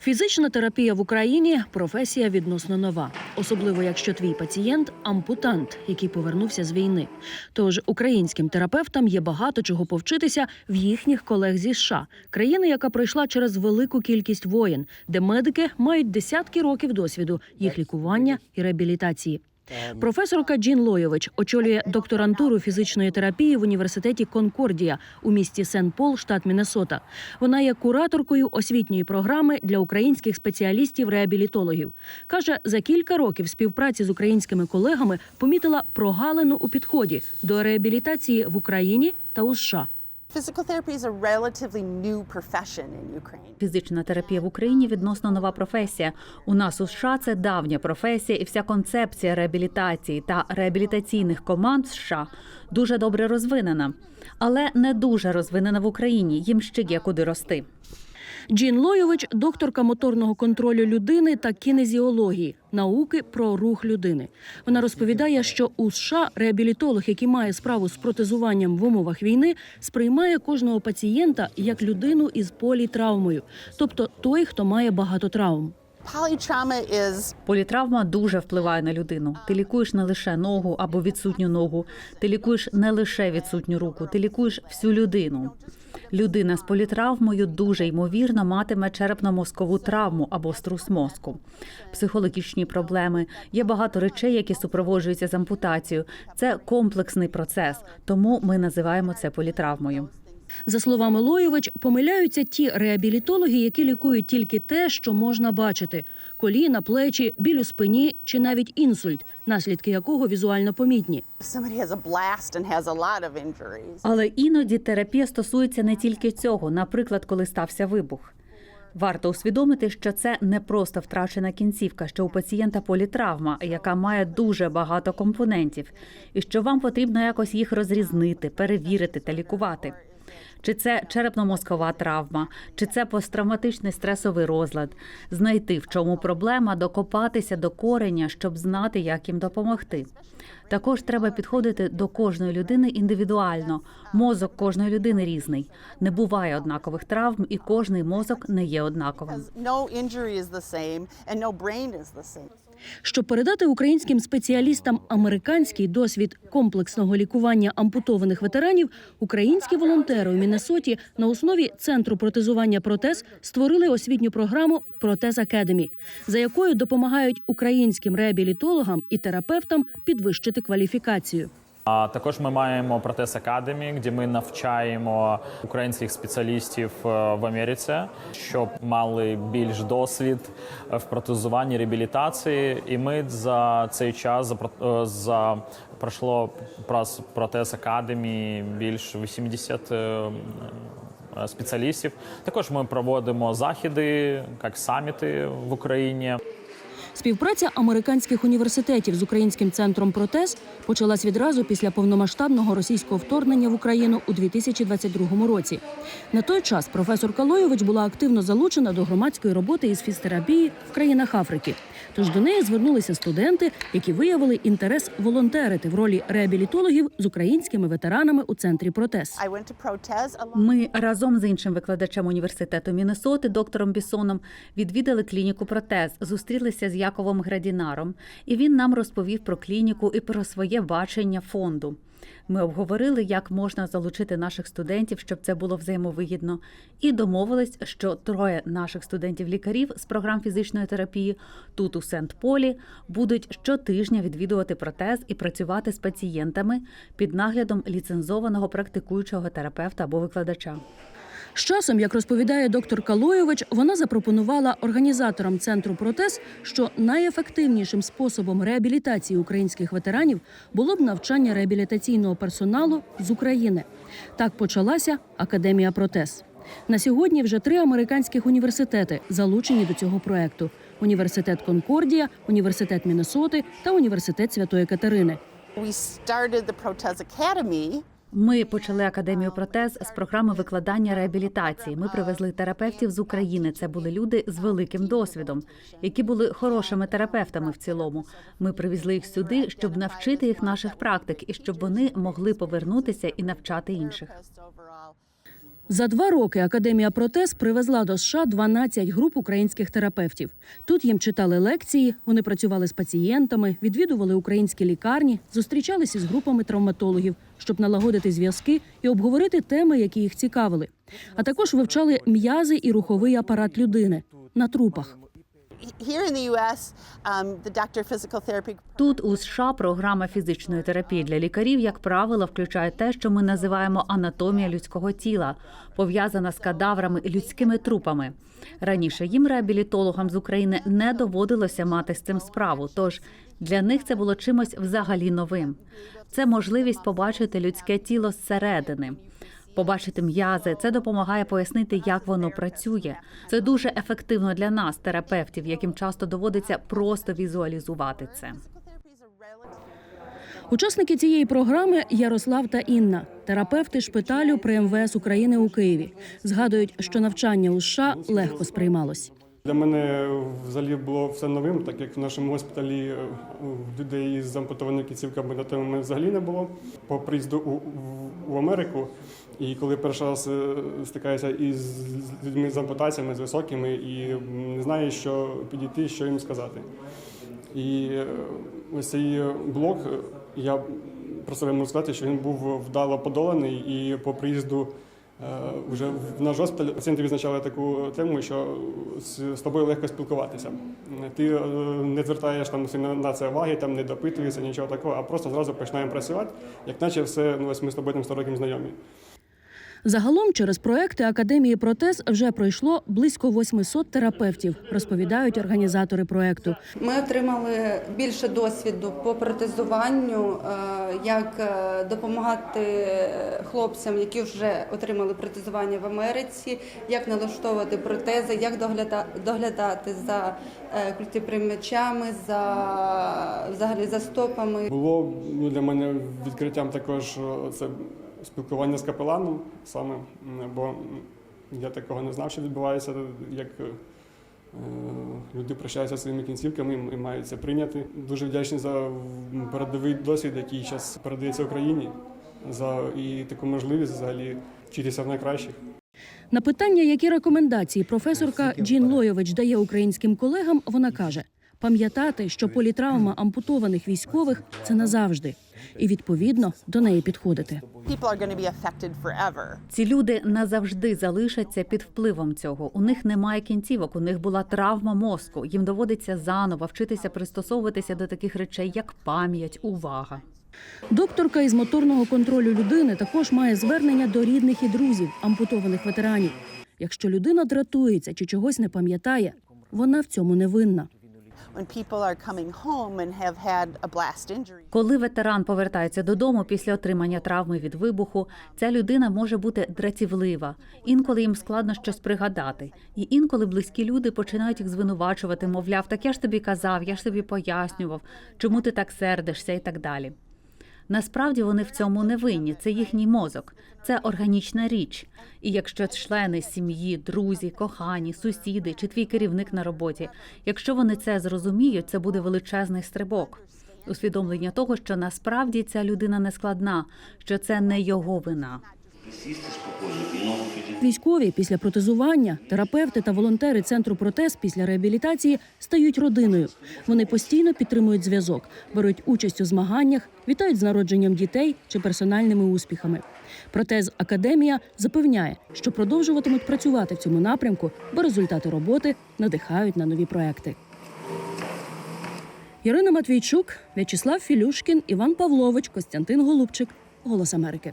Фізична терапія в Україні професія відносно нова, особливо якщо твій пацієнт ампутант, який повернувся з війни. Тож українським терапевтам є багато чого повчитися в їхніх колег зі США, країни, яка пройшла через велику кількість воєн, де медики мають десятки років досвіду їх лікування і реабілітації. Професорка Джін Лойович очолює докторантуру фізичної терапії в університеті Конкордія у місті Сент-Пол, штат Міннесота. Вона є кураторкою освітньої програми для українських спеціалістів-реабілітологів. каже, за кілька років співпраці з українськими колегами помітила прогалину у підході до реабілітації в Україні та у США. Фізична терапія в Україні відносно нова професія. У нас у США це давня професія, і вся концепція реабілітації та реабілітаційних команд в США дуже добре розвинена, але не дуже розвинена в Україні. Їм ще є куди рости. Джін Лойович докторка моторного контролю людини та кінезіології, науки про рух людини. Вона розповідає, що у США реабілітолог, який має справу з протезуванням в умовах війни, сприймає кожного пацієнта як людину із політравмою, тобто той, хто має багато травм. Політравма дуже впливає на людину. Ти лікуєш не лише ногу або відсутню ногу, ти лікуєш не лише відсутню руку, ти лікуєш всю людину. Людина з політравмою дуже ймовірно матиме черепно-мозкову травму або струс мозку, психологічні проблеми. Є багато речей, які супроводжуються з ампутацією. Це комплексний процес, тому ми називаємо це політравмою. За словами Лойович, помиляються ті реабілітологи, які лікують тільки те, що можна бачити: коліна, плечі, біль у спині чи навіть інсульт, наслідки якого візуально помітні. Але іноді терапія стосується не тільки цього, наприклад, коли стався вибух. Варто усвідомити, що це не просто втрачена кінцівка, що у пацієнта політравма, яка має дуже багато компонентів, і що вам потрібно якось їх розрізнити, перевірити та лікувати. Чи це черепно-мозкова травма, чи це посттравматичний стресовий розлад, знайти в чому проблема, докопатися до кореня, щоб знати, як їм допомогти. Також треба підходити до кожної людини індивідуально. Мозок кожної людини різний. Не буває однакових травм, і кожний мозок не є однаковим. Щоб передати українським спеціалістам американський досвід комплексного лікування ампутованих ветеранів, українські волонтери у Міннесоті на основі центру протезування протез створили освітню програму Протез Академі, за якою допомагають українським реабілітологам і терапевтам підвищити кваліфікацію. А також ми маємо протез Академі, де ми навчаємо українських спеціалістів е, в Америці, щоб мали більш досвід в протезуванні реабілітації. І ми за цей час за, е, за пройшло протез Академі більш 80 е, спеціалістів. Також ми проводимо заходи, як саміти в Україні. Співпраця американських університетів з українським центром протез почалась відразу після повномасштабного російського вторгнення в Україну у 2022 році. На той час професор Калойович була активно залучена до громадської роботи із фізтерапії в країнах Африки. Тож до неї звернулися студенти, які виявили інтерес волонтерити в ролі реабілітологів з українськими ветеранами у центрі протез. Ми разом з іншим викладачем університету Міннесоти, доктором Бісоном, відвідали клініку протез, зустрілися з Яковом Градінаром, і він нам розповів про клініку і про своє бачення фонду. Ми обговорили, як можна залучити наших студентів, щоб це було взаємовигідно, і домовились, що троє наших студентів-лікарів з програм фізичної терапії тут у Сент-Полі будуть щотижня відвідувати протез і працювати з пацієнтами під наглядом ліцензованого практикуючого терапевта або викладача. З часом, як розповідає доктор Калойович, вона запропонувала організаторам центру протез, що найефективнішим способом реабілітації українських ветеранів було б навчання реабілітаційного персоналу з України. Так почалася академія протез. На сьогодні вже три американських університети залучені до цього проекту: університет Конкордія, університет Міннесоти та університет Святої Катерини. Ми почали академію протез з програми викладання реабілітації. Ми привезли терапевтів з України. Це були люди з великим досвідом, які були хорошими терапевтами в цілому. Ми привезли їх сюди, щоб навчити їх наших практик і щоб вони могли повернутися і навчати інших. За два роки Академія Протез привезла до США 12 груп українських терапевтів. Тут їм читали лекції, вони працювали з пацієнтами, відвідували українські лікарні, зустрічалися з групами травматологів, щоб налагодити зв'язки і обговорити теми, які їх цікавили. А також вивчали м'язи і руховий апарат людини на трупах. Тут у США програма фізичної терапії для лікарів, як правило, включає те, що ми називаємо анатомія людського тіла, пов'язана з кадаврами людськими трупами. Раніше їм, реабілітологам з України, не доводилося мати з цим справу. Тож для них це було чимось взагалі новим. Це можливість побачити людське тіло зсередини. Побачити м'язи це допомагає пояснити, як воно працює. Це дуже ефективно для нас, терапевтів, яким часто доводиться просто візуалізувати це. Учасники цієї програми Ярослав та Інна, терапевти шпиталю при МВС України у Києві, згадують, що навчання у США легко сприймалось. Для мене взагалі було все новим, так як в нашому госпіталі е, людей з ампутованими кінцівками на той взагалі не було. По приїзду в- Америку, і коли перший раз е, стикаюся із людьми з ампутаціями, з високими, і не знаю, що підійти, що їм сказати. І е, ось цей блок, я про себе можу сказати, що він був вдало подоланий, і по приїзду е, вже в наш госпіталь пацієнти відзначали таку тему, що з, тобою легко спілкуватися. Ти е, не звертаєш там на це уваги, там не допитуєшся, нічого такого, а просто зразу починаємо працювати, як наче все, ну ось ми з тобою там 100 років знайомі. Загалом через проекти Академії протез вже пройшло близько 800 терапевтів, розповідають організатори проекту. Ми отримали більше досвіду по протезуванню, е, як е, допомагати хлопцям, які вже отримали протезування в Америці, як налаштовувати протези, як догляда- доглядати за е, культиприймачами, за взагалі за стопами. Було ну, для мене відкриттям також це спілкування з капеланом саме, бо я такого не знав, що відбувається, як е, люди прощаються своїми кінцівками і мають це прийняти. Дуже вдячний за передовий досвід, який зараз передається Україні, за і таку можливість взагалі вчитися в найкращих. На питання, які рекомендації професорка Джін Лойович дає українським колегам, вона каже: пам'ятати, що політравма ампутованих військових це назавжди, і відповідно до неї підходити. Ці люди назавжди залишаться під впливом цього. У них немає кінцівок, у них була травма мозку. Їм доводиться заново вчитися пристосовуватися до таких речей, як пам'ять, увага. Докторка із моторного контролю людини також має звернення до рідних і друзів ампутованих ветеранів. Якщо людина дратується чи чогось не пам'ятає, вона в цьому не винна. Коли ветеран повертається додому після отримання травми від вибуху, ця людина може бути дратівлива. Інколи їм складно щось пригадати. І інколи близькі люди починають їх звинувачувати, мовляв, так я ж тобі казав, я ж тобі пояснював, чому ти так сердишся і так далі. Насправді вони в цьому не винні. Це їхній мозок, це органічна річ. І якщо члени сім'ї, друзі, кохані, сусіди чи твій керівник на роботі, якщо вони це зрозуміють, це буде величезний стрибок. Усвідомлення того, що насправді ця людина не складна, що це не його вина. Військові після протезування, терапевти та волонтери центру протез після реабілітації стають родиною. Вони постійно підтримують зв'язок, беруть участь у змаганнях, вітають з народженням дітей чи персональними успіхами. Протез Академія запевняє, що продовжуватимуть працювати в цьому напрямку, бо результати роботи надихають на нові проекти. Ірина Матвійчук, В'ячеслав Філюшкін, Іван Павлович, Костянтин Голубчик. Голос Америки.